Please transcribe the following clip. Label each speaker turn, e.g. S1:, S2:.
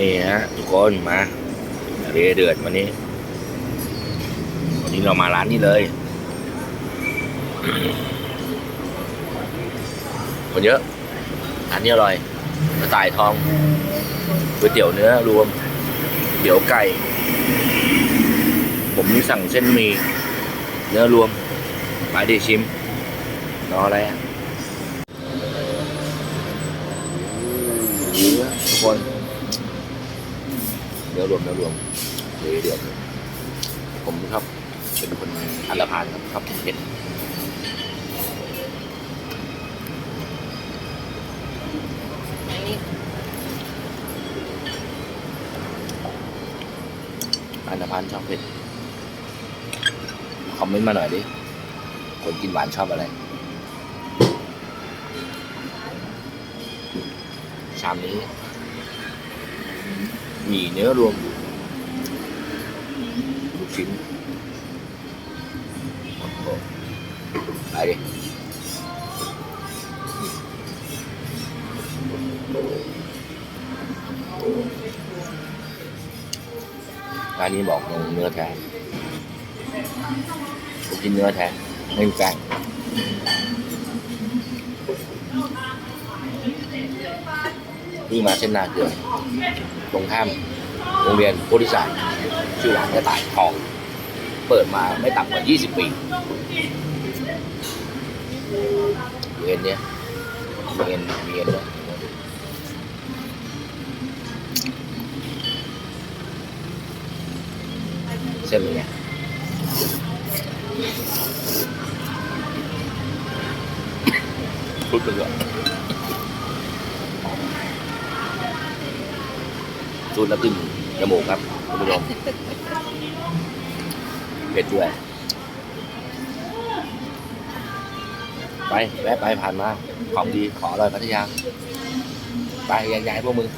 S1: นี่ฮะทุกคนมาเรือเดือดวันนี้ วันนี้เรามาร้านนี้เลยคนเยอะร้านนี้อร่อยกระต่ายทองก๋วยเตี๋ยวเนื้อรวมเดี๋ยวไก่ ผมนี่สั่งเส้นหมี เนื้อรวมไปดิชิมรออะไรอะเนื้อทุกคน นื้อรวมเนื้อรวมเดี๋ยเดี๋ยวผมครับเป็นคนอันลพานครับชอบกินเผ็ด
S2: อันนี้
S1: อันละพานชอบเผ็ด คอมเมนต์มาหน่อยดิ คนกินหวานชอบอะไร ชามนี้ มีเนื้อรวมลูกชิ้นโอ้โหไปดิร้านนี้บอกเนื้อแท้ลูกชิ้นเนื้อแท้ไม่มีแป้ง วิ่งมาเส้นนาเกลือตรงข้ามโรงเรียนโพธิศาสตร์ชื่อร้านกระต่ายทอง เปิดมาไม่ต่ำกว่า 20 ปีเวียนเนี่ยเวียนเวียนเลยเส้นเป็นไงพุดไปเลย สูดแล้วขึ้นจมูกครับคุณผู้ชมเผ็ดด้วย ไปแวะไปผ่านมา ของดีขออร่อยพัทยา ไปย้ายๆพวกมึง